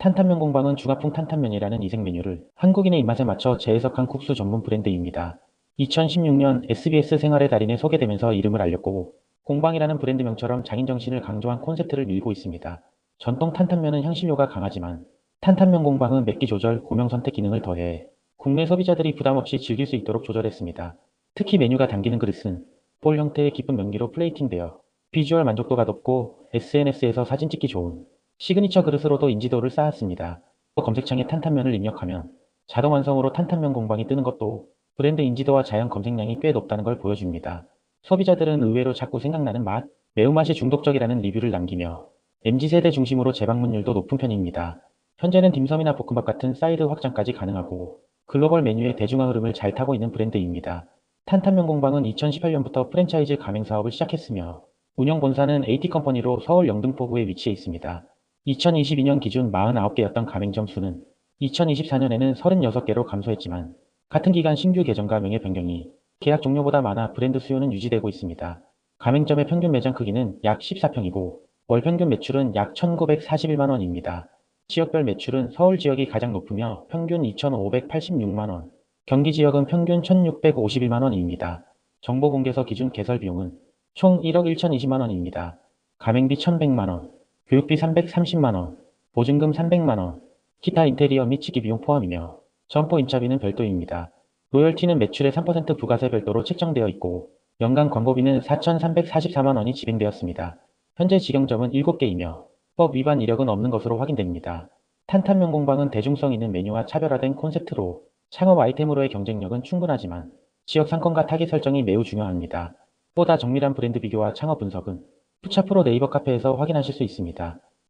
탄탄면 공방은 중화풍 탄탄면이라는 이색 메뉴를 한국인의 입맛에 맞춰 재해석한 국수 전문 브랜드입니다. 2016년 SBS 생활의 달인에 소개되면서 이름을 알렸고 공방이라는 브랜드 명처럼 장인 정신을 강조한 콘셉트를 밀고 있습니다. 전통 탄탄면은 향신료가 강하지만 탄탄면 공방은 맵기 조절, 고명 선택 기능을 더해 국내 소비자들이 부담 없이 즐길 수 있도록 조절했습니다. 특히 메뉴가 담기는 그릇은 볼 형태의 기쁜 면기로 플레이팅되어 비주얼 만족도가 높고 SNS에서 사진 찍기 좋은 시그니처 그릇으로도 인지도를 쌓았습니다. 검색창에 탄탄면을 입력하면 자동 완성으로 탄탄면 공방이 뜨는 것도 브랜드 인지도와 자연 검색량이 꽤 높다는 걸 보여줍니다. 소비자들은 의외로 자꾸 생각나는 맛, 매운맛이 중독적이라는 리뷰를 남기며 MZ세대 중심으로 재방문율도 높은 편입니다. 현재는 딤섬이나 볶음밥 같은 사이드 확장까지 가능하고 글로벌 메뉴의 대중화 흐름을 잘 타고 있는 브랜드입니다. 탄탄면 공방은 2018년부터 프랜차이즈 가맹 사업을 시작했으며 운영 본사는 AT컴퍼니로 서울 영등포구에 위치해 있습니다. 2022년 기준 49개였던 가맹점 수는 2024년에는 36개로 감소했지만 같은 기간 신규 개점과 명예 변경이 계약 종료보다 많아 브랜드 수요는 유지되고 있습니다. 가맹점의 평균 매장 크기는 약 14평이고 월 평균 매출은 약 1,941만 원입니다. 지역별 매출은 서울 지역이 가장 높으며 평균 2,586만 원, 경기 지역은 평균 1,651만 원입니다. 정보 공개서 기준 개설 비용은 총 1억 1,020만 원입니다. 가맹비 1,100만 원, 교육비 330만 원, 보증금 300만 원, 기타 인테리어 및 치기 비용 포함이며 점포 임차비는 별도입니다. 로열티는 매출의 3% 부가세 별도로 책정되어 있고 연간 광고비는 4,344만 원이 집행되었습니다. 현재 직영점은 7개이며 법 위반 이력은 없는 것으로 확인됩니다. 탄탄면 공방은 대중성 있는 메뉴와 차별화된 콘셉트로 창업 아이템으로의 경쟁력은 충분하지만 지역 상권과 타깃 설정이 매우 중요합니다. 보다 정밀한 브랜드 비교와 창업 분석은 푸차 프로 네이버 카페에서 확인하실 수 있습니다.